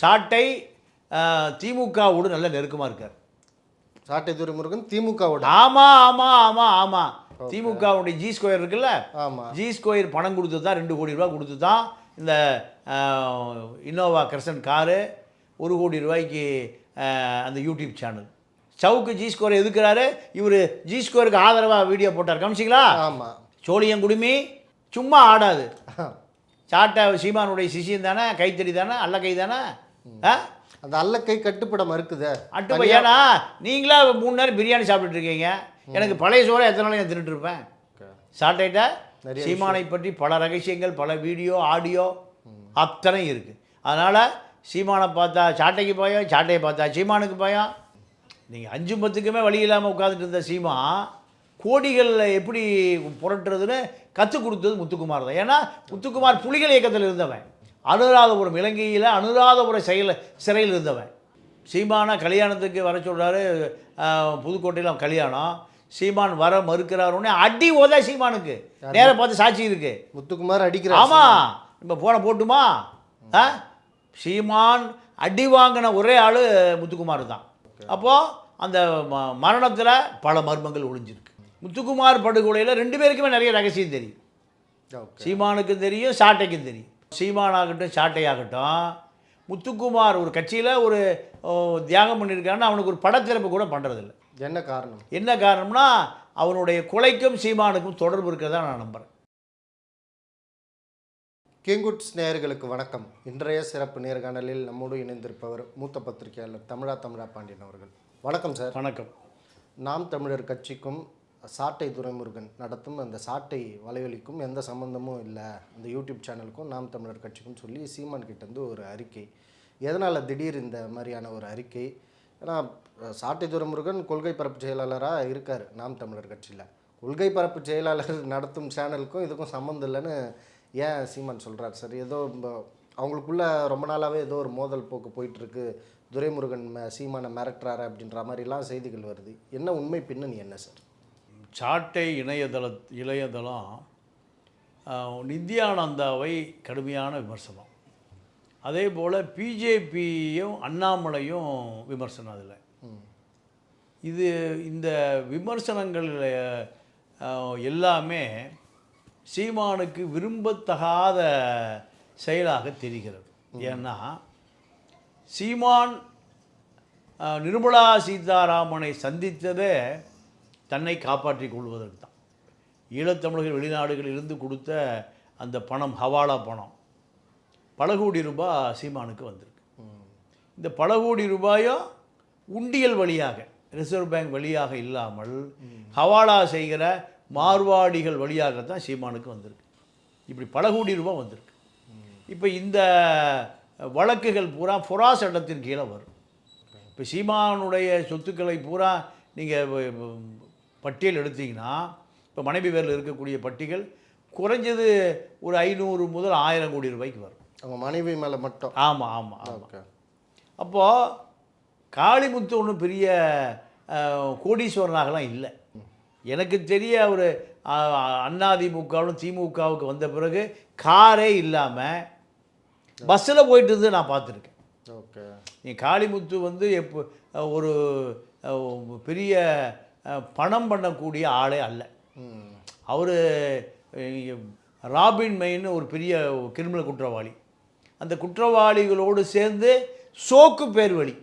சாட்டை திமுகவோடு நல்ல நெருக்கமாக இருக்கார். சாட்டை துரைமுருகன் திமுகவோட. ஆமாம் ஆமாம் ஆமாம் ஆமாம் திமுகவுடைய ஜி ஸ்கொயர் இருக்குல்ல? ஆமா. ஜி ஸ்கொயர் பணம் கொடுத்து தான் ரெண்டு கோடி ரூபா கொடுத்து தான். இந்த இன்னோவா கிரசன் காரு ஒரு கோடி ரூபாய்க்கு அந்த YouTube channel Savukku G square எதுக்குறாரு? இவர் ஜி ஸ்கொயருக்கு ஆதரவாக வீடியோ போட்டார். கவனிச்சிங்களா? ஆமா. சோழியங்குடுமி சும்மா ஆடாது. சாட்டை சீமானுடைய சிஷியம் தானே கைத்தறி தானே அல்ல கை தானே? அந்த அல்லக்கை கட்டுப்பட மறுக்குதே. அட்டு பையனா நீங்களா மூணு நேரம் பிரியாணி சாப்பிட்டுட்டு இருக்கீங்க. எனக்கு பழைய சோறை எத்தனை நாளைக்கு தின்னுட்டு இருப்பேன்? சாட்டைட்ட சீமானை பற்றி பல ரகசியங்கள் பல வீடியோ ஆடியோ அத்தனை இருக்குது அதனால் சீமானை பார்த்தா சாட்டைக்கு பயம் சாட்டையை பார்த்தா சீமானுக்கு பயம். நீங்கள் அஞ்சு பத்துக்குமே வழி இல்லாமல் உட்காந்துட்டு இருந்த சீமா கோடிகளில் எப்படி புரட்டுறதுன்னு கற்றுக் கொடுத்தது முத்துக்குமார் தான். ஏன்னா முத்துக்குமார் புலிகள் இயக்கத்தில் இருந்தவன். அனுராதபுரம் இலங்கையில் அனுராதபுரம் செயல் சிறையில் இருந்தவன். சீமானை கல்யாணத்துக்கு வர சொல்கிறாரு புதுக்கோட்டையில் கல்யாணம். சீமான் வர மறுக்கிறாருன்னே அடி ஓதா சீமானுக்கு. நேரா பார்த்து சாட்சி இருக்கு. முத்துக்குமார் அடிக்கிறார் ஆமாம் நம்ம போன போட்டுமா? ஆ? சீமான் அடி வாங்கின ஒரே ஆள் முத்துக்குமார் தான். அப்போது அந்த ம மரணத்தில் பல மர்மங்கள் ஒளிஞ்சிருக்கு. முத்துக்குமார் படுகொலையில் ரெண்டு பேருக்குமே நிறைய ரகசியம் தெரியும். சீமானுக்கும் தெரியும் சாட்டைக்கும் தெரியும். சீமானாகட்டும் சாட்டையாகட்டும் முத்துக்குமார் ஒரு கட்சியில் ஒரு தியாகம் பண்ணியிருக்காருன்னா அவனுக்கு ஒரு படத்திறப்பு கூட பண்ணுறதில்ல என்ன காரணம்? என்ன காரணம்னா அவனுடைய கொலைக்கும் சீமானுக்கும் தொடர்பு இருக்கிறதா நான் நம்புகிறேன் கிங்குட்ஸ் நேயர்களுக்கு வணக்கம். இன்றைய சிறப்பு நேர்காணலில் நம்மோடு இணைந்திருப்பவர் மூத்த பத்திரிகையாளர் தமிழா தமிழா பாண்டியன் அவர்கள். வணக்கம் சார். வணக்கம். நாம் தமிழர் கட்சிக்கும் சாட்டை துரைமுருகன் நடத்தும் அந்த சாட்டை வலைவலிக்கும் எந்த சம்மந்தமும் இல்லை. அந்த யூடியூப் சேனலுக்கும் நாம் தமிழர் கட்சிக்கும் சொல்லி சீமான் கிட்டேருந்து ஒரு அறிக்கை. எதனால் திடீர் இந்த மாதிரியான ஒரு அறிக்கை? ஏன்னா சாட்டை துரைமுருகன் கொள்கை பரப்பு செயலாளராக இருக்கார் நாம் தமிழர் கட்சியில். கொள்கை பரப்பு செயலாளர் நடத்தும் சேனலுக்கும் இதுக்கும் சம்மந்தம் இல்லைன்னு ஏன் சீமான் சொல்கிறார் சார் ஏதோ அவங்களுக்குள்ள ரொம்ப நாளாகவே ஏதோ ஒரு மோதல் போக்கு போயிட்டுருக்கு. துரைமுருகன் ம- மிரட்டுறாரு அப்படின்ற மாதிரிலாம் செய்திகள் வருது. என்ன உண்மை பின்னணி என்ன சார்? சாட்டை இணையதள இளையதளம் நித்யானந்தாவை கடுமையான விமர்சனம். அதே போல் பிஜேபியும் அண்ணாமலையும் விமர்சனம் அதில். இது இந்த விமர்சனங்கள் எல்லாமே சீமானுக்கு விரும்பத்தகாத செயலாக தெரிகிறது. ஏன்னா சீமான் நிர்மலா சீதாராமனை சந்தித்ததே தன்னை காப்பாற்றி கொள்வதற்கு தான். ஈழத்தமிழர்கள் வெளிநாடுகளில் இருந்து கொடுத்த அந்த பணம் ஹவாலா பணம் பல கோடி ரூபாய் சீமானுக்கு வந்திருக்கு. இந்த பல கோடி ரூபாயும் உண்டியல் வழியாக ரிசர்வ் பேங்க் வழியாக இல்லாமல் ஹவாலா செய்கிற மார்வாடிகள் வழியாகத்தான் சீமானுக்கு வந்திருக்கு. இப்படி பல கோடி ரூபாய் வந்திருக்கு. இப்போ இந்த வழக்குகள் பூரா ஃபொரா சட்டத்தின் கீழே வரும். இப்போ சீமானுடைய சொத்துக்களை பூரா நீங்கள் பட்டியல் எடுத்தீங்கன்னா இப்போ மனைவி பேரில் இருக்கக்கூடிய பட்டியல் குறைஞ்சது ஒரு ஐநூறு முதல் ஆயிரம் கோடி ரூபாய்க்கு வரும். அவங்க மனைவி மேலே மட்டும். ஆமாம் ஆமாம் ஆமாம் அப்போது காளிமுத்து ஒன்றும் பெரிய கோடீஸ்வரனாகலாம் இல்லை. எனக்கு தெரிய ஒரு அதிமுகவும் திமுகவுக்கு வந்த பிறகு காரே இல்லாமல் பஸ்ஸில் போயிட்டு இருந்து நான் பார்த்துருக்கேன். ஓகே. நீ காளிமுத்து வந்து எப்போ ஒரு பெரிய பணம் பண்ணக்கூடிய ஆளே அல்ல. அவர் ராபின் மெயின் ஒரு பெரிய கிரிமினல் குற்றவாளி. அந்த குற்றவாளிகளோடு சேர்ந்து சோக்கு பேர் வழி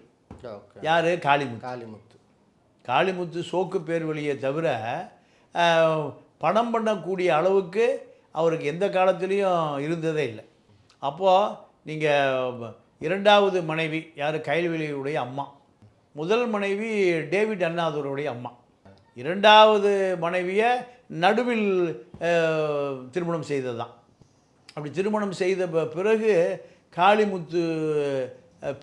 யார்? காளிமுத்து. காளிமுத்து. காளிமுத்து சோக்கு பேர் வழியை தவிர பணம் பண்ணக்கூடிய அளவுக்கு அவருக்கு எந்த காலத்துலேயும் இருந்ததே இல்லை. அப்போது நீங்கள் இரண்டாவது மனைவி யார்? கைல்வெளியுடைய அம்மா. முதல் மனைவி டேவிட் அண்ணாதுரையுடைய அம்மா. இரண்டாவது மனைவியை நடுவில் திருமணம் செய்ததுதான். அப்படி திருமணம் செய்த பிறகு காளிமுத்து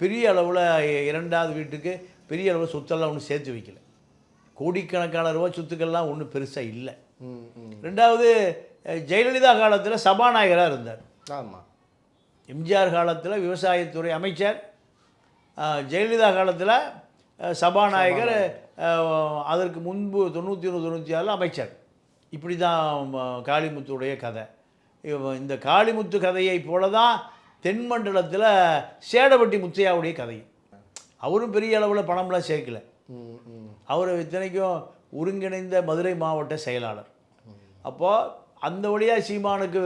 பெரிய அளவில் இரண்டாவது வீட்டுக்கு பெரிய அளவில் சொத்தெல்லாம் ஒன்றும் சேர்த்து வைக்கல. கோடிக்கணக்கான ரூபா சொத்துக்கள்லாம் ஒன்றும் பெருசாக இல்லை. ரெண்டாவது ஜெயலலிதா காலத்தில் சபாநாயகராக இருந்தார். ஆமாம் எம்ஜிஆர் காலத்தில் விவசாயத்துறை அமைச்சர் ஜெயலலிதா காலத்தில் சபாநாயகர். அதற்கு முன்பு தொண்ணூற்றி ஒன்று தொண்ணூற்றி ஆறில் அமைச்சர். இப்படி தான் காளிமுத்துடைய கதை. இந்த காளிமுத்து கதையை போல தான் தென்மண்டலத்தில் சேடப்பட்டி முத்தையாவுடைய கதை அவரும் பெரிய அளவில் பணம்லாம் சேர்க்கல. அவர் இத்தனைக்கும் ஒருங்கிணைந்த மதுரை மாவட்ட செயலாளர். அப்போது அந்த வழியாக சீமானுக்கு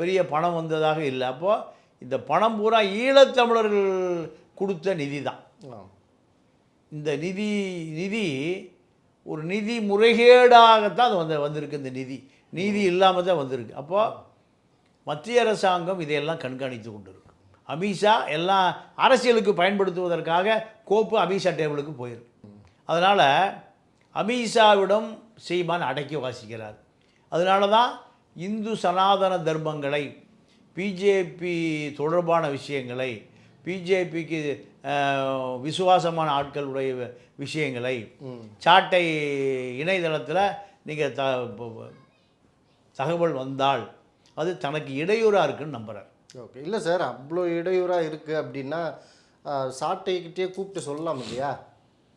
பெரிய பணம் வந்ததாக இல்லை. அப்போது இந்த பணம் பூரா ஈழத்தமிழர்கள் கொடுத்த நிதி தான் இந்த நிதி நிதி ஒரு நிதி முறைகேடாகத்தான் அது வந்து வந்திருக்கு இந்த நிதி. நீதி இல்லாமல் தான் வந்திருக்கு. அப்போது மத்திய அரசாங்கம் இதையெல்லாம் கண்காணித்து கொண்டிருக்கு. அமித்ஷா எல்லாம் அரசியலுக்கு பயன்படுத்துவதற்காக கோப்பு அமித்ஷா டேபிளுக்கு போயிருக்கு. அதனால் அமித்ஷாவிடம் சீமான் அடக்கி வாசிக்கிறார். அதனால தான் இந்து சனாதன தர்மங்களை பிஜேபி தொடர்பான விஷயங்களை பிஜேபிக்கு விசுவாசமான ஆட்களுடைய விஷயங்களை சாட்டை இணையதளத்தில் நீங்கள் த தகவல் வந்தால் அது தனக்கு இடையூறாக இருக்குன்னு நம்புகிறார் ஓகே. இல்லை சார் அவ்வளோ இடையூறாக இருக்குது அப்படின்னா சாட்டைக்கிட்டே கூப்பிட்டு சொல்லலாம் இல்லையா?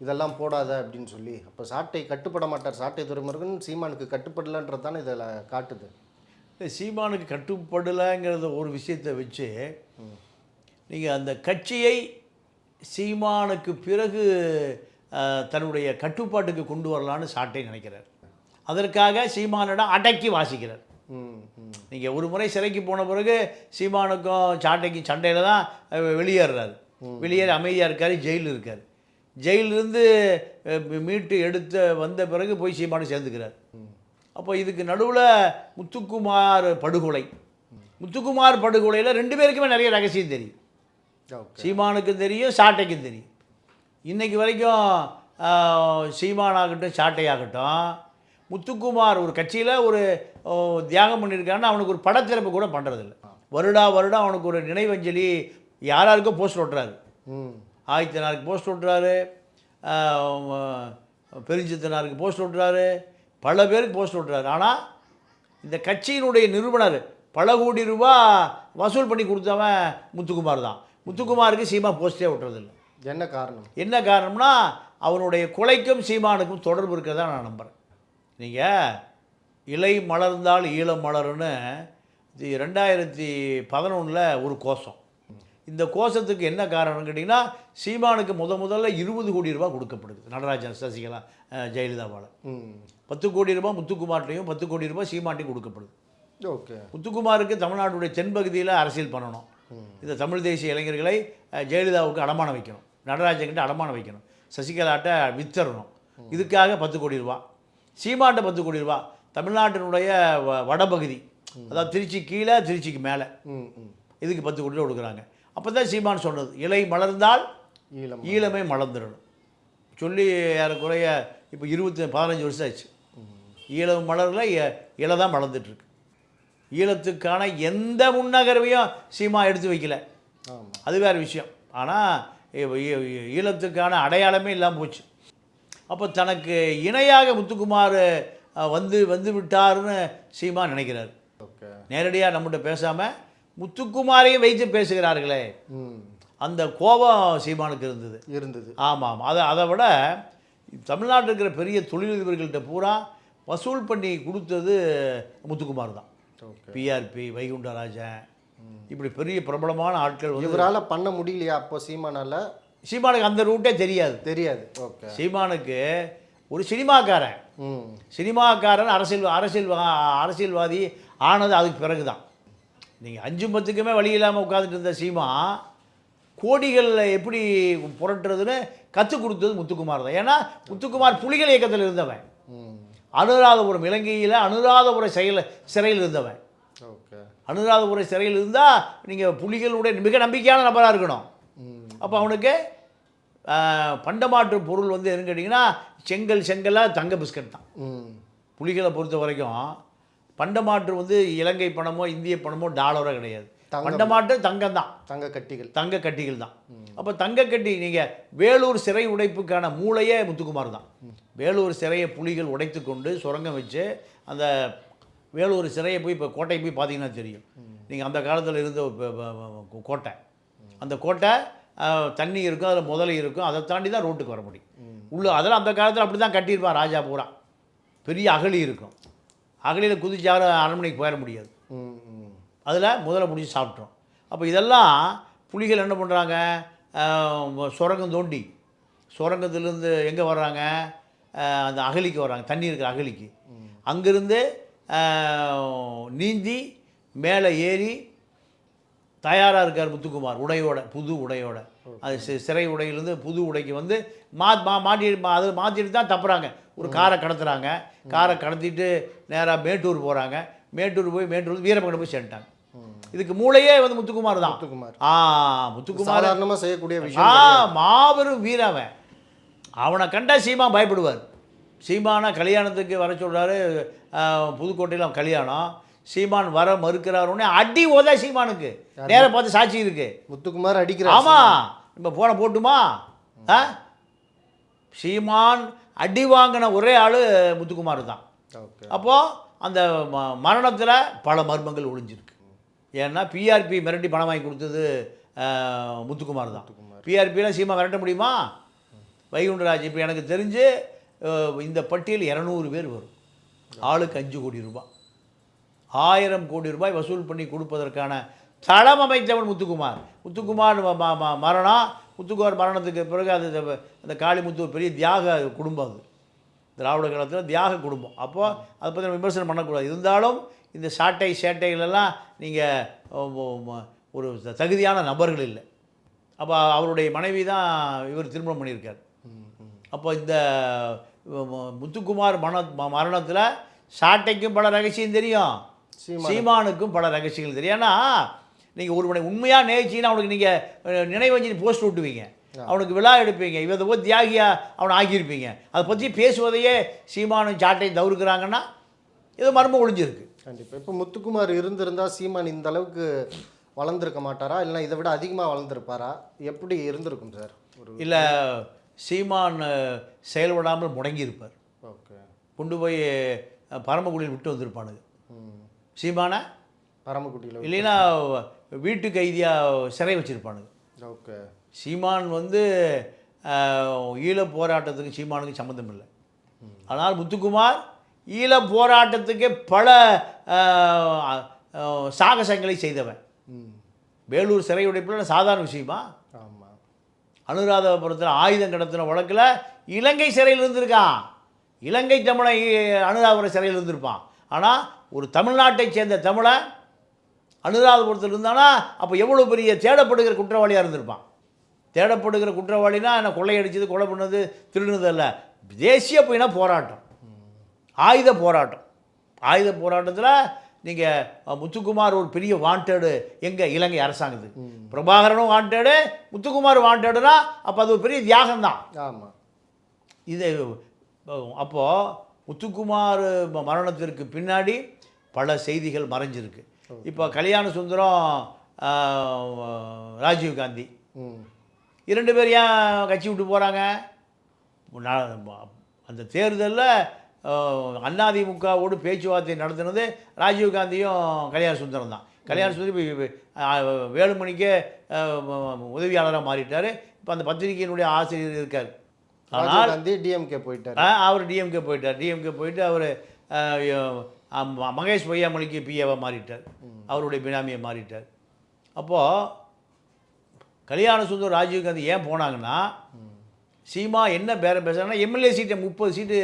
இதெல்லாம் போடாத அப்படின்னு சொல்லி. அப்போ சாட்டை கட்டுப்பட மாட்டார். சாட்டை துறைமுருகன் சீமானுக்கு கட்டுப்படலன்றது தானே இதில் காட்டுது. சீமானுக்கு கட்டுப்படலைங்கிறத ஒரு விஷயத்தை வச்சு நீங்கள் அந்த கட்சியை சீமானுக்கு பிறகு தன்னுடைய கட்டுப்பாட்டுக்கு கொண்டு வரலான்னு சாட்டை நினைக்கிறார். அதற்காக சீமானிடம் அடக்கி வாசிக்கிறார். நீங்கள் ஒரு முறை சிறைக்கு போன பிறகு சீமானுக்கும் சாட்டைக்கும் சண்டையில் தான் அஹ், வெளியேறாரு. வெளியேறி அமைதியாக இருக்கார் ஜெயிலில் இருக்கார். ஜெயிலிருந்து மீட்டு எடுத்து வந்த பிறகு போய் சீமானு சேர்ந்துக்கிறார். அப்போ இதுக்கு நடுவில் முத்துக்குமார் படுகொலை. முத்துக்குமார் படுகொலையில் ரெண்டு பேருக்குமே நிறைய ரகசியம் தெரியும். சீமானுக்கும் தெரியும் சாட்டைக்கும் தெரியும். இன்னைக்கு வரைக்கும் சீமானாகட்டும் சாட்டையாகட்டும் முத்துக்குமார் ஒரு கட்சியில் ஒரு தியாகம் பண்ணியிருக்காருன்னு அவனுக்கு ஒரு படத்திறப்பு கூட பண்ணுறதில்ல வருடா வருடம் அவனுக்கு ஒரு நினைவஞ்சலி யாராருக்கோ போஸ்ட் ஓட்டுறாரு. ம். ஆதித்தனாருக்கு போஸ்ட் ஓட்டுறாரு பெருஞ்சித்தனாருக்கு போஸ்ட் ஓட்டுறாரு பல பேருக்கு போஸ்ட் ஓட்டுறாரு. ஆனால் இந்த கட்சியினுடைய நிறுவனர் பல கோடி ரூபா வசூல் பண்ணி கொடுத்தவன் முத்துக்குமார் தான். முத்துக்குமாருக்கு சீமா போஸ்டே ஓட்டுறதில்ல என்ன காரணம்? என்ன காரணம்னா அவனுடைய கொலைக்கும் சீமானுக்கும் தொடர்பு இருக்கிறதா நான் நம்புகிறேன் நீங்கள் இலை மலர்ந்தால் ஈழம் மலருன்னு இது ரெண்டாயிரத்தி பதினொன்றில் ஒரு கோஷம். இந்த கோஷத்துக்கு என்ன காரணம்னு கேட்டிங்கன்னா சீமானுக்கு முத முதல்ல இருபது கோடி ரூபாய் கொடுக்கப்படுது. நடராஜன் சசிகலா ஜெயலலிதாவால் பத்து கோடி ரூபாய் முத்துக்குமார்ட்டையும் பத்து கோடி ரூபாய் சீமாட்டையும் கொடுக்கப்படுது. ஓகே. முத்துக்குமாருக்கு தமிழ்நாட்டுடைய தென்பகுதியில் அரசியல் பண்ணணும். இந்த தமிழ் தேசிய இளைஞர்களை ஜெயலலிதாவுக்கு அடமானம் வைக்கணும். நடராஜன்கிட்ட அடமானம் வைக்கணும். சசிகலாட்ட வித்தரணும். இதுக்காக பத்து கோடி ரூபா. சீமாட்ட பத்து கோடி ரூபா. தமிழ்நாட்டினுடைய வடபகுதி. அதாவது திருச்சி கீழே திருச்சிக்கு மேலே. இதுக்கு பத்து கோடி ரூபா கொடுக்குறாங்க. அப்போ தான் சீமான் சொன்னது இலை மலர்ந்தால் ஈழம் ஈழமே மலர்ந்துடணும் சொல்லி ஏறக்குறைய இப்போ இருபத்தி பதினஞ்சு வருஷம் ஆச்சு. ஈழம் மலரில் இலை தான் மலர்ந்துட்டுருக்கு ஈழத்துக்கான எந்த முன்னகர்வையும் சீமா எடுத்து வைக்கல. அது வேறு விஷயம். ஆனால் ஈழத்துக்கான அடையாளமே இல்லாமல் போச்சு. அப்போ தனக்கு இணையாக முத்துக்குமார் வந்து வந்து விட்டாருன்னு சீமா நினைக்கிறார். நேரடியாக நம்மகிட்ட பேசாமல் முத்துக்குமாரையும் வைத்து பேசுகிறார்களே. ம். அந்த கோபம் சீமானுக்கு இருந்தது. இருந்தது. ஆமாம். அதை அதை விட தமிழ்நாட்டில் இருக்கிற பெரிய தொழிலதிபர்கள்ட்ட பூரா வசூல் பண்ணி கொடுத்தது முத்துக்குமார் தான். பிஆர்பி வைகுண்டராஜன் இப்படி பெரிய பிரபலமான ஆட்கள் வந்து இவரால் பண்ண முடியலையா அப்போ சீமானால? சீமானுக்கு அந்த ரூட்டே தெரியாது. தெரியாது. ஓகே சீமானுக்கு ஒரு சினிமாக்காரன். ம். சினிமாக்காரன் அரசியல் அரசியல் அரசியல்வாதி ஆனது அதுக்கு பிறகு தான் நீங்கள் அஞ்சு பத்துக்குமே வழி இல்லாமல் உட்காந்துட்டு இருந்த சீமா கோடிகளில் எப்படி புரட்டுறதுன்னு கற்றுக் கொடுத்தது முத்துக்குமார் தான். ஏன்னா முத்துக்குமார் புலிகள் இயக்கத்தில் இருந்தவன். அனுராதபுரம் இலங்கையில் அனுராதபுரம் செயல் சிறையில் இருந்தவன். ஓகே. அனுராதபுரம் சிறையில் இருந்தால் நீங்கள் புலிகளுடைய மிக நம்பிக்கையான நபராக இருக்கணும். அப்போ அவனுக்கு பண்டமாற்று பொருள் வந்து என்னன்னு கேட்டிங்கன்னா செங்கல் செங்கலாக தங்க பிஸ்கட் தான். புலிகளை பொறுத்த வரைக்கும் பண்டமாற்று வந்து இலங்கை பணமோ இந்திய பணமோ டாலரோ கிடையாது. பண்டமாற்று தங்கம். தான் தங்க கட்டிகள் தங்க கட்டிகள் தான் அப்போ தங்க கட்டி நீங்கள் வேலூர் சிறை உடைப்புக்கான மூளையே முத்துக்குமார் தான் வேலூர் சிறையை புலிகள் உடைத்து கொண்டு சுரங்கம் வச்சு அந்த வேலூர் சிறையை போய் இப்போ கோட்டை போய் பார்த்தீங்கன்னா தெரியும். நீங்கள் அந்த காலத்தில் இருந்த கோட்டை. அந்த கோட்டை தண்ணி இருக்கும் அதில் முதலை இருக்கும் அதை தாண்டி தான் ரோட்டுக்கு வர முடியும். உள்ள அதெல்லாம் அந்த காலத்தில் அப்படி தான் கட்டியிருப்பான் ராஜா பூரா. பெரிய அகழி இருக்கும். அகழியில் குதிச்சு யாரும் அரண்மனைக்கு போயிட முடியாது. அதில் முதல்ல முடிஞ்சு சாப்பிட்றோம் அப்போ இதெல்லாம் புலிகள் என்ன பண்ணுறாங்க? சுரங்கம் தோண்டி சுரங்கத்திலேருந்து எங்கே வர்றாங்க? அந்த அகலிக்கு வர்றாங்க தண்ணி இருக்கிற அகலிக்கு. அங்கேருந்து நீந்தி மேலே ஏறி தயாராக இருக்கார் முத்துக்குமார் உடையோட புது உடையோட. அது சிறை உடையிலேருந்து புது உடைக்கு வந்து மா மா மாட்டி மா- அது மாற்றிட்டு தான் தப்புறாங்க. ஒரு காரை கடத்துறாங்க. காரை கடத்திட்டு நேராக மேட்டூர் போகிறாங்க மேட்டூர் போய் மேட்டூர் வீரப்பகடை போய் சேர்ந்துட்டாங்க. இதுக்கு மூளையே வந்து முத்துக்குமார் தான். முத்துக்குமார். ஆ முத்துக்குமார். சாதாரணமா செய்யக்கூடிய ஆ விஷயம் மாபெரும் வீரன் அவன் கண்டா சீமா பயப்படுவார். சீமானை கல்யாணத்துக்கு வர சொல்கிறாரு புதுக்கோட்டையில் கல்யாணம். சீமான் வர மறுக்கிறார் உடனே அடி ஓதா சீமானுக்கு. நேரா பார்த்து சாட்சி இருக்கு. முத்துக்குமார் அடிக்கிறார் ஆமாம் நம்ம போன போட்டுமா? ஆ? சீமான் அடி வாங்கின ஒரே ஆள் முத்துக்குமார் தான். அப்போது அந்த ம மரணத்தில் பல மர்மங்கள் ஒளிஞ்சிருக்கு. ஏன்னா பிஆர்பி மிரட்டி பணம் வாங்கி கொடுத்தது முத்துக்குமார் தான். பிஆர்பியில் சீமா மிரட்ட முடியுமா? வைகுண்டராஜ் இப்போ எனக்கு தெரிஞ்சு இந்த பட்டியல் இரநூறு பேர் வரும். ஆளுக்கு அஞ்சு கோடி ரூபாய். ஆயிரம் கோடி ரூபாய் வசூல் பண்ணி கொடுப்பதற்கான தளம் அமைத்தவன் முத்துக்குமார். முத்துக்குமார் மரணம். முத்துக்குமார் மரணத்துக்கு பிறகு அது அந்த- காளிமுத்து பெரிய தியாக குடும்பம் அது. திராவிட காலத்தில் தியாக குடும்பம். அப்போ அதை பற்றி நம்ம விமர்சனம் பண்ணக்கூடாது. இருந்தாலும் இந்த சாட்டை சேட்டைகளெல்லாம் நீங்கள் ஒரு தகுதியான நபர்கள் இல்லை. அப்போ அவருடைய மனைவி தான் இவர் திருமணம் பண்ணியிருக்கார். அப்போ இந்த முத்துக்குமார் மரண ம- மரணத்தில் சாட்டைக்கும் பல ரகசியம் தெரியும். சீமானுக்கும். பல ரகசியங்கள் தெரியும். ஏன்னா நீங்கள் ஒருவனை உண்மையாக நேசிச்சின்னா அவனுக்கு நீங்கள் நினைவஞ்சலி போஸ்ட் விட்டுவீங்க அவனுக்கு விழா எடுப்பீங்க. இவதை போய் தியாகியாக அவனை ஆக்கியிருப்பீங்க அதை பற்றி பேசுவதையே சீமானும் சாட்டையும் தவிர்க்கிறாங்கன்னா ஏதோ மர்மம் ஒளிஞ்சிருக்கு கண்டிப்பா. இப்போ முத்துக்குமார் இருந்திருந்தா சீமான் இந்த அளவுக்கு வளர்ந்துருக்க மாட்டாரா? இல்லைன்னா இதை விட அதிகமா வளர்ந்துருப்பாரா? எப்படி இருந்திருக்கும் சார்? இல்லை சீமான் செயல்படாமல் முடங்கியிருப்பார். ஓகே. கொண்டு போய் பரமக்குடியில் விட்டு வந்திருப்பானுங்க. சீமானை? பரமக்குட்டியில் இல்லைன்னா வீட்டு கைதியாக சிறை வச்சுருப்பானுங்க. ஓகே. சீமான் வந்து ஈழப் போராட்டத்துக்கு சீமானுக்கு சம்மந்தம் இல்லை. ஆனால் முத்துக்குமார் ஈழப் போராட்டத்துக்கு பல சாகசங்களை செய்தவன். வேலூர் சிறை உடைப்பில் சாதாரண விஷயமா? ஆமாம் அனுராதபுரத்தில் ஆயுதம் கடத்தின வழக்கில் இலங்கை சிறையில் இருந்திருக்கான். இலங்கை தமிழை அனுராதபுரம் சிறையில் இருந்திருப்பான். ஆனால் ஒரு தமிழ்நாட்டைச் சேர்ந்த தமிழன் அனுராதபுரத்தில் இருந்தானா அப்போ எவ்வளோ பெரிய தேடப்படுகிற குற்றவாளியாக இருந்திருப்பான். தேடப்படுகிற குற்றவாளினா என்ன கொள்ளையடிச்சது கொலை பண்ணது திருடுனது அல்ல தேசிய போயினா போராட்டம். ஆயுத போராட்டம். ஆயுத போராட்டத்தில் நீங்கள் முத்துக்குமார் ஒரு பெரிய வாண்டடு எங்கே இலங்கை அரசாங்கத்துக்கு பிரபாகரனும் வாண்டடு முத்துக்குமார் வாண்டடுனா அப்போ அது ஒரு பெரிய தியாகம் தான் ஆமாம் இது அப்போது முத்துக்குமார் மரணத்திற்கு பின்னாடி பல செய்திகள் மறைஞ்சிருக்கு. இப்போ கல்யாண சுந்தரம் ஆஹ், ராஜீவ் காந்தி. ம். இரண்டு பேர் ஏன் கட்சி விட்டு போகிறாங்க அந்த தேர்தலில் அதிமுகவோடு பேச்சுவார்த்தை நடத்தினது ராஜீவ் காந்தியும் கல்யாண சுந்தரம் தான். கல்யாண சுந்தரம் வேலுமணிக்கே உதவியாளராக மாறிட்டார். இப்போ அந்த பத்திரிகையினுடைய ஆசிரியர் இருக்கார். ஆனால் ராஜீவ் காந்தி டிஎம்கே போயிட்டார். அவர் டிஎம்கே போயிட்டார். டிஎம்கே போயிட்டு அவர் மகேஷ் பொய்யாமொழிக்கு பிஏவை மாறிட்டார். அவருடைய பினாமியை மாறிட்டார். அப்போது கல்யாண சுந்தர் ராஜீவ்காந்தி ஏன் போனாங்கன்னா சீமா என்ன பேரம் பேசுகிறாங்கன்னா எம்எல்ஏ சீட்டை முப்பது சீட்டு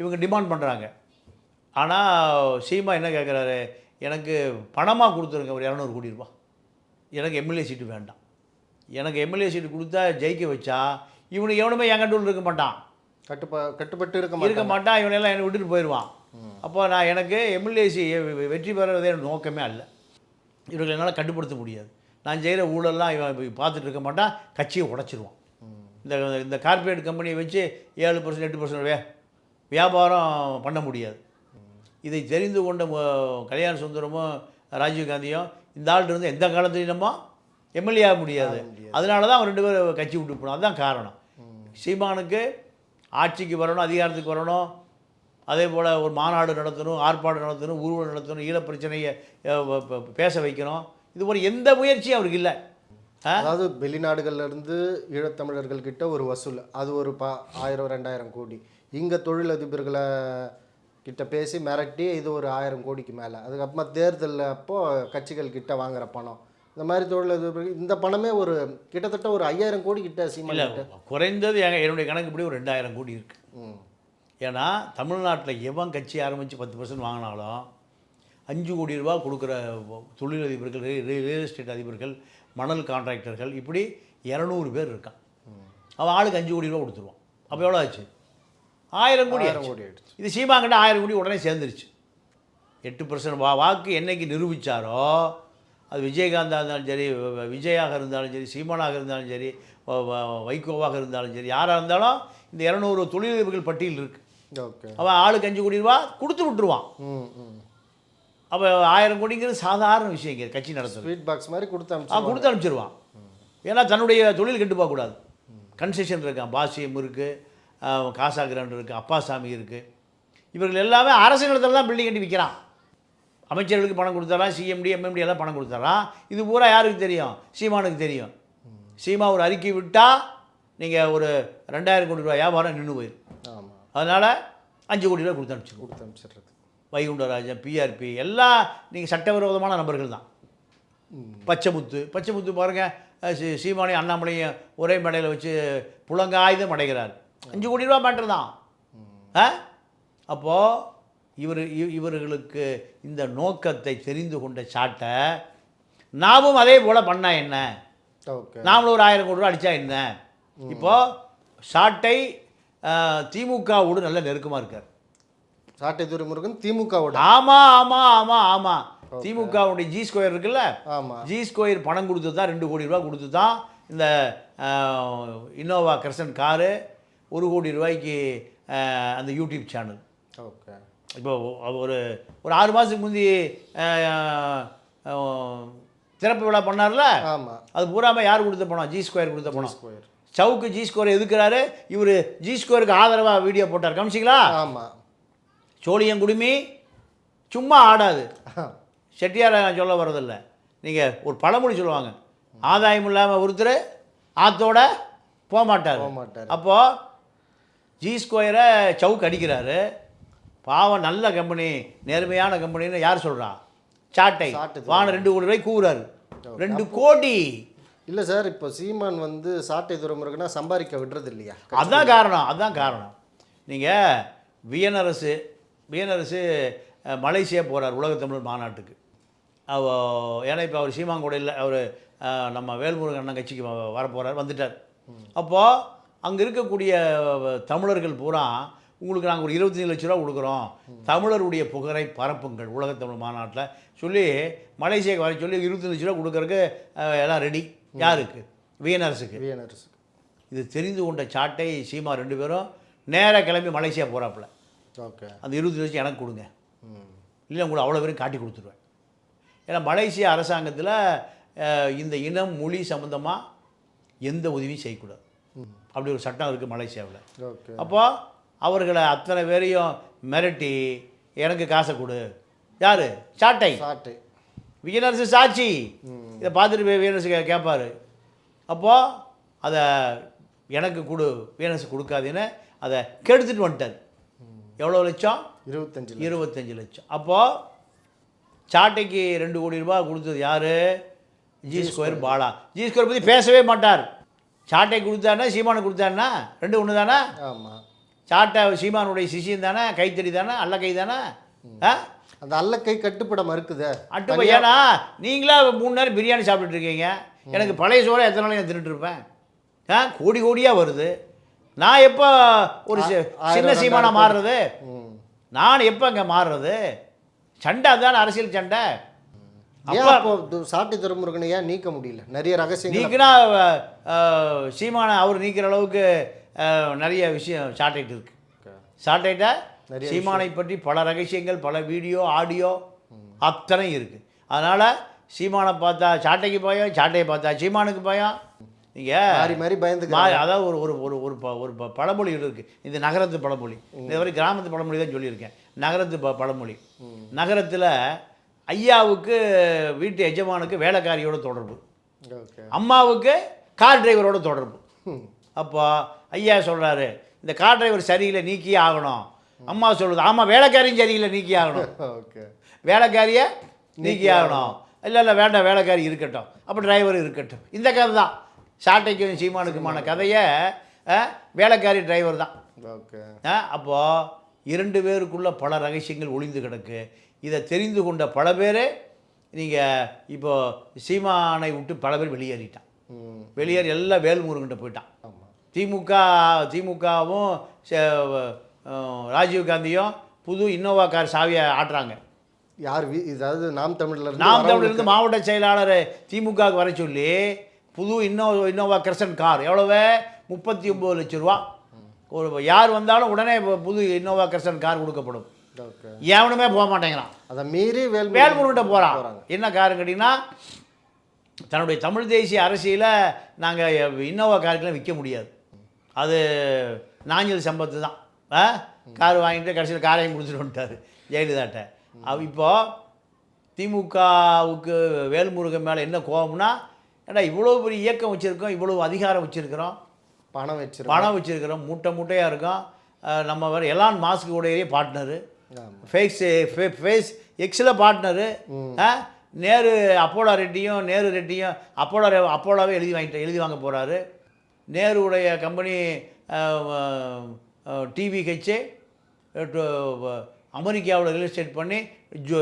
இவங்க டிமாண்ட் பண்ணுறாங்க ஆனால் சீமா என்ன கேட்குறாரு எனக்கு பணமாக கொடுத்துருங்க ஒரு இரநூறு கோடி ரூபாய். எனக்கு எம்எல்ஏ சீட்டு வேண்டாம். எனக்கு எம்எல்ஏ சீட்டு கொடுத்தா ஜெயிக்க வச்சா இவனுக்கு எவனுமே என் கண்ட்ரோல் இருக்க மாட்டான். கட்டுப்பா கட்டுப்பட்டு இருக்க இருக்க மாட்டான். இவனெல்லாம் என்னை விட்டுட்டு போயிடுவான். அப்போ நான் எனக்கு எம்எல்ஏசி வெற்றி எனக்கு நோக்கமே அல்ல. இவர்களை என்னால் கட்டுப்படுத்த முடியாது. நான் செய்கிற ஊழல்லாம் இவன் பார்த்துட்டு இருக்க மாட்டான் கட்சியை உடைச்சிருவான். இந்த இந்த கார்ப்பரேட் கம்பெனியை வச்சு ஏழு பர்சன்ட் எட்டு பர்சன்ட் வே வியாபாரம் பண்ண முடியாது. இதை தெரிந்து கொண்ட கல்யாண சுந்தரமும் ராஜீவ்காந்தியும் இந்த ஆள்கிட்ட இருந்து எந்த காலத்துலையும் நம்ம எம்எல்ஏ ஆக முடியாது. அதனால தான் அவன் ரெண்டு பேரும் கட்சி விட்டு போனோம். அதுதான் காரணம். சீமானுக்கு ஆட்சிக்கு வரணும் அதிகாரத்துக்கு வரணும். அதே போல் ஒரு மாநாடு நடத்தணும் ஆர்ப்பாட்டம் நடத்தணும் ஊர்வலம் நடத்தணும் ஈழப் பிரச்சனையை பேச வைக்கணும். இது ஒரு எந்த முயற்சியும் அவருக்கு இல்லை. அதாவது வெளிநாடுகள்ல இருந்து ஈழத்தமிழர்கள் கிட்ட ஒரு வசூல். அது ஒரு பா ஆயிரம் ரெண்டாயிரம் கோடி. இங்கே தொழிலதிபர்களை கிட்ட பேசி மிரட்டி இது ஒரு ஆயிரம் கோடிக்கு மேலே. அதுக்கப்புறமா தேர்தல் அப்போ கட்சிகள் கிட்ட வாங்குற பணம். இந்த மாதிரி தொழில் இந்த பணமே ஒரு கிட்டத்தட்ட ஒரு ஐயாயிரம் கோடி கிட்ட சீமான் குறைந்தது என்னுடைய கணக்கு இப்படி ஒரு ரெண்டாயிரம் கோடி இருக்குது ம். ஏன்னா தமிழ்நாட்டில் எவன் கட்சி ஆரம்பித்து பத்து பர்சன்ட் வாங்கினாலும் அஞ்சு கோடி ரூபா கொடுக்குற தொழிலதிபர்கள் ரியல் எஸ்டேட் அதிபர்கள் மணல் கான்ட்ராக்டர்கள் இப்படி இரநூறு பேர் இருக்கான். அவன் ஆளுக்கு அஞ்சு கோடி ரூபா கொடுத்துருவான். அப்போ எவ்வளோ ஆச்சு? ஆயிரம் கோடி ஆயிரம். கோடி ஆயிடுச்சு. இது சீமாங்கிட்ட ஆயிரம் கோடி உடனே சேர்ந்துருச்சு. எட்டு பர்சன்ட் வா வாக்கு என்னைக்கு நிரூபித்தாரோ அது விஜயகாந்தாக இருந்தாலும் சரி விஜயாக இருந்தாலும் சரி சீமானாக இருந்தாலும் சரி வைகோவாக இருந்தாலும் சரி யாராக இருந்தாலும் இந்த இரநூறு தொழிலதிபர்கள் பட்டியல் இருக்குது ஓகே. அவன் ஆளுக்கு அஞ்சு கோடி ரூபா கொடுத்து விட்டுருவான். அப்போ ஆயிரம் கோடிங்கிறது சாதாரண விஷயங்க கட்சி நடத்துறது. ஸ்வீட் பாக்ஸ் மாதிரி கொடுத்து அனுப்பிச்சு கொடுத்து அனுப்பிச்சிருவான். ஏன்னா தன்னுடைய தொழில் கெட்டு போகக்கூடாது கன்செஷன் இருக்கான் பாசியம் இருக்குது காசா கிராண்ட் இருக்குது அப்பாசாமி இருக்குது இவர்கள் எல்லாமே அரசு நிலத்தில் தான் பில்டிங் கட்டி விற்கிறான் அமைச்சர்களுக்கு பணம் கொடுத்தாராம் சிஎம்டி எம்எம்டி எல்லாம் பணம் கொடுத்தாராம் இது பூரா யாருக்கு தெரியும்? சீமானுக்கு தெரியும். சீமா ஒரு அறிக்கை விட்டால் நீங்கள் ஒரு ரெண்டாயிரம் கோடி ரூபாய் வியாபாரம் நின்று போயிடும் அதனால் அஞ்சு கோடி ரூபாய் கொடுத்து அனுப்பிச்சிருவோம் கொடுத்து அனுப்பிச்சிடுறது. வைகுண்டராஜன் பிஆர்பி எல்லாம் நீங்கள் சட்டவிரோதமான நபர்கள் தான். பச்சைமுத்து பச்சைமுத்து பாருங்கள் சீமானி அண்ணாமலையும் ஒரே மேடையில் வச்சு புலங்காயுதம் அடைகிறார். அஞ்சு கோடி ரூபா மேட்டர் தான். ஆ? அப்போது இவர் இவர்களுக்கு இந்த நோக்கத்தை தெரிந்து கொண்ட சாட்டை நாமும் அதே போல் பண்ணா என்ன? ஓகே. நாமளும் ஒரு ஆயிரம் கோடி ரூபா அடித்தா என்ன? இப்போது சாட்டை திமுகவோடு நல்ல நெருக்கமாக இருக்கார். சாட்டை துரைமுருகன் திமுகவோட ஆமாம் ஆமாம் ஆமாம் ஆமாம் திமுகவுடைய ஜி ஸ்கொயர் இருக்குல்ல? ஆமாம் ஜி ஸ்கொயர் பணம் கொடுத்து தான் ரெண்டு கோடி ரூபா கொடுத்து தான் இந்த இன்னோவா கிரசன் காரு ஒரு கோடி ரூபாய்க்கு அந்த யூடியூப் சேனல் ஓகே இப்போ ஒரு ஒரு ஆறு மாதத்துக்கு முந்தி திறப்பு விழா பண்ணார்ல? ஆமாம் அது பூராம யார் கொடுத்த பணம்? ஜி ஸ்கொயர் கொடுத்த பணம். ஸ்கொயர் சவுக்கு ஜி ஸ்கொயர் எதுக்குறாரு? இவர் ஜி ஸ்கொயருக்கு ஆதரவாக வீடியோ போட்டார். கவனிச்சிங்களா? ஆமாம் சோழியங்குடுமி சும்மா ஆடாது. செட்டியாரை நான் சொல்ல வரதில்ல நீங்கள் ஒரு பழமொழி சொல்லுவாங்க. ஆதாயம் இல்லாமல் ஒருத்தர் ஆத்தோட போக மாட்டார் போக மாட்டாரு. அப்போது ஜி ஸ்கொயரை சவுக்கு அடிக்கிறாரு. பாவம் நல்ல கம்பெனி நேர்மையான கம்பெனின்னு யார் சொல்கிறா சாட்டை. வான ரெண்டு கோடி ரூபாய் கூறாரு ரெண்டு கோடி. இல்லை சார் இப்போ சீமான் வந்து சாட்டை துரைமுருகனா சம்பாதிக்க விடுறது இல்லையா அதான் காரணம் அதான் காரணம். நீங்கள் வியனரசு வியனரசு அஹ், மலேசியா போகிறார் உலகத்தமிழர் மாநாட்டுக்கு. அவ ஏன்னா இப்போ அவர் சீமாங்கூட இல்லை அவர் நம்ம வேல்முருகன் அண்ணன் கட்சிக்கு வ- வரப்போகிறார் வந்துட்டார். அப்போது அங்கே இருக்கக்கூடிய தமிழர்கள் பூரா உங்களுக்கு நாங்கள் ஒரு இருபத்தஞ்சி லட்ச ரூபா கொடுக்குறோம். தமிழருடைய புகழை பரப்புங்கள் உலகத்தமிழ் மாநாட்டில். சொல்லி மலேசியாவுக்கு வர சொல்லி இருபத்தஞ்சு லட்ச ரூபா கொடுக்கறதுக்கு அஹ், எல்லாம் ரெடி யாருக்கு? வியனரசுக்கு விஎன்ஆர்எஸ் இது தெரிந்து கொண்ட சாட்டை சீமா ரெண்டு பேரும் நேராக கிளம்பி மலேசியா போகிறாப்புல ஓகே அந்த இருபது லட்சம் எனக்கு கொடுங்க. இல்லை உங்களுக்கு அவ்வளோ பேரும் காட்டி கொடுத்துருவேன். ஏன்னா மலேசியா அரசாங்கத்தில் இந்த இனம் மொழி சம்மந்தமாக எந்த உதவியும் செய்யக்கூடாது. அப்படி ஒரு சட்டம் இருக்குது மலேசியாவில். அப்போ அவர்களை அத்தனை பேரையும் மிரட்டி எனக்கு காசை கொடு. யார்? சாட்டை. சாட்டை. விஜயநரசு சாட்சி. இதை பார்த்துட்டு போய் வீனரசு கே கேட்பார் அப்போது அதை எனக்கு கொடு வீனரசு கொடுக்காதேன்னு அதை கெடுத்துட்டு வந்துட்டார். எவ்வளோ லட்சம்? இருபத்தஞ்சு. இருபத்தஞ்சு லட்சம். அப்போது சாட்டைக்கு ரெண்டு கோடி ரூபாய் கொடுத்தது யார்? G square Bala. G square பற்றி பேசவே மாட்டார். சாட்டை கொடுத்தாருன்னா சீமானை கொடுத்தாருன்னா ரெண்டு ஒன்று தானே? ஆமாம் சாட்டை சீமானுடைய சிஷியம் தானே? கைத்தறி தானே? அல்ல கை தானே ஆ? அந்த அல்லக்கை கட்டுப்பட மறுக்குதே. அட்டு பையனா நீங்களா மூணு நேரம் பிரியாணி சாப்பிட்டுட்டு இருக்கீங்க. எனக்கு பழைய சோறை எத்தனை நாளைக்கு நான் தின்னுட்டு இருப்பேன்? ஆ? கோடி கோடியாக வருது. நான் எப்போ ஒரு சின்ன சீமானா மாறுறது? நான் எப்போ அங்கே மாறுறது? சண்டை அதான் அரசியல் சண்டை. அப்போ சாட்டை துரைமுருகனை ஏன் நீக்க முடியல? நிறைய ரகசியங்கள் நீக்கினா சீமானை அவர் நீக்கிற அளவுக்கு நிறைய விஷயம் சாட்டைட்டு இருக்கு. சாட்டைட்ட சீமானை பற்றி பல ரகசியங்கள் பல வீடியோ ஆடியோ அத்தனை இருக்குது அதனால் சீமானை பார்த்தா சாட்டைக்கு பயம் சாட்டையை பார்த்தா சீமானுக்கு பயம். நீங்கள் மாறி மாறி பயந்துக்க மா அதாவது ஒரு ஒரு ஒரு ஒரு ப- ஒரு பழமொழி இருக்குது இது நகரத்து பழமொழி. இது வரை கிராமத்து பழமொழி தான் சொல்லியிருக்கேன். நகரத்து ப பழமொழி. நகரத்தில் ஐயாவுக்கு வீட்டு எஜமானுக்கு வேலைக்காரியோட தொடர்பு. அம்மாவுக்கு கார் டிரைவரோட தொடர்பு. அப்போ ஐயா சொல்கிறாரு இந்த கார் டிரைவர் சரியில்லை நீக்கியே ஆகணும். அம்மா சொல்லுது ஆமாம் வேலைக்காரியும் சரியில்லை நீக்கி ஆகணும். ஓகே. வேலைக்காரியை நீக்கி ஆகணும். இல்லை இல்லை வேண்டாம் வேலைக்காரி இருக்கட்டும். அப்போ டிரைவர் இருக்கட்டும். இந்த கதை தான். சாட்டைக்கும் சீமானுக்குமான கதையை வேலைக்காரி டிரைவர் தான். ஓகே. அப்போது இரண்டு பேருக்குள்ள பல ரகசியங்கள் ஒளிந்து கிடக்கு. இதை தெரிந்து கொண்ட பல பேர் நீங்கள் இப்போ சீமானை விட்டு பல பேர் வெளியேறிட்டான். வெளியேறி எல்லாம் வேல்முருகன்ட்ட போயிட்டான். திமுக திமுகவும் ராஜீவ் காந்தியும் புது இன்னோவா கார் சாவியை ஆட்டுறாங்க. யார் வீ இதாவது நாம் தமிழ்ல நாம் தமிழிலிருந்து மாவட்ட செயலாளர் திமுகவுக்கு வர சொல்லி புது இன்னோ இன்னோவா கிரசன் கார். எவ்வளவு? முப்பத்தி ஒம்பது லட்ச ரூபா. ஒரு யார் வந்தாலும் உடனே இப்போ புது இன்னோவா கிரசன் கார் கொடுக்கப்படும். எவனுமே போக மாட்டேங்கிறான். அதை மீறி வேல் வேல்முருகன்ட்ட போகிறான். என்ன காரணம் கேட்டிங்கன்னா தன்னுடைய தமிழ் தேசிய அரசியலை நாங்கள் இன்னோவா காருக்கெல்லாம் விற்க முடியாது. அது நாஞ்சல் சம்பத்து தான். ஆ? கார் வாங்கிட்டு கடைசியில் காரையும் கொடுத்துட்டு வந்துட்டார் ஜெயலலிதாட்ட. அவ இப்போ திமுகவுக்கு வேல்முருகன் மேலே என்ன கோபம்னா ஏடா இவ்வளோ பெரிய இயக்கம் வச்சுருக்கோம் இவ்வளோ அதிகாரம் வச்சுருக்கிறோம்? பணம் வச்சிருக்கோம். பணம் வச்சுருக்கிறோம் மூட்டை மூட்டையாக இருக்கோம். நம்ம வேறு எலான் மாஸ்க்கு உடைய பார்ட்னரு. ஃபேஸ் ஃபேஸ் எக்ஸில் பார்ட்னரு நேரு அப்போலோ ரெட்டியும் நேரு ரெட்டியும் அப்போலோ அப்போலோவே எழுதி வாங்கிட்டு எழுதி வாங்க போகிறாரு நேருடைய கம்பெனி டிவி ஹெச்சு அமெரிக்காவில் ரியல் எஸ்டேட் பண்ணி ஜூ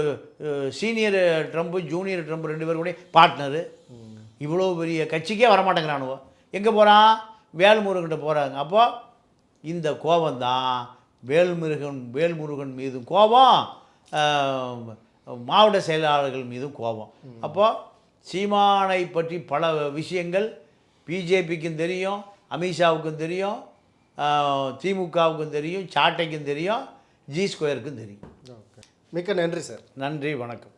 சீனியர் ட்ரம்ப்பு ஜூனியர் ட்ரம்ப் ரெண்டு பேரும் கூட பார்ட்னரு இவ்வளோ பெரிய கட்சிக்கே வரமாட்டேங்கிறானுவோ. எங்கே போகிறான் வேல்முருகன்கிட்ட போகிறாங்க அப்போ இந்த கோபம் தான் வேல்முருகன் வேல்முருகன் மீது கோபம். மாவட்ட செயலாளர்கள் மீதும் கோபம். அப்போ சீமானை பற்றி பல விஷயங்கள் பிஜேபிக்கும் தெரியும் அமித்ஷாவுக்கும் தெரியும் திமுகவுக்கும் தெரியும் சாட்டைக்கும் தெரியும் ஜி ஸ்கொயருக்கும் தெரியும். மிக்க நன்றி சார். நன்றி வணக்கம்.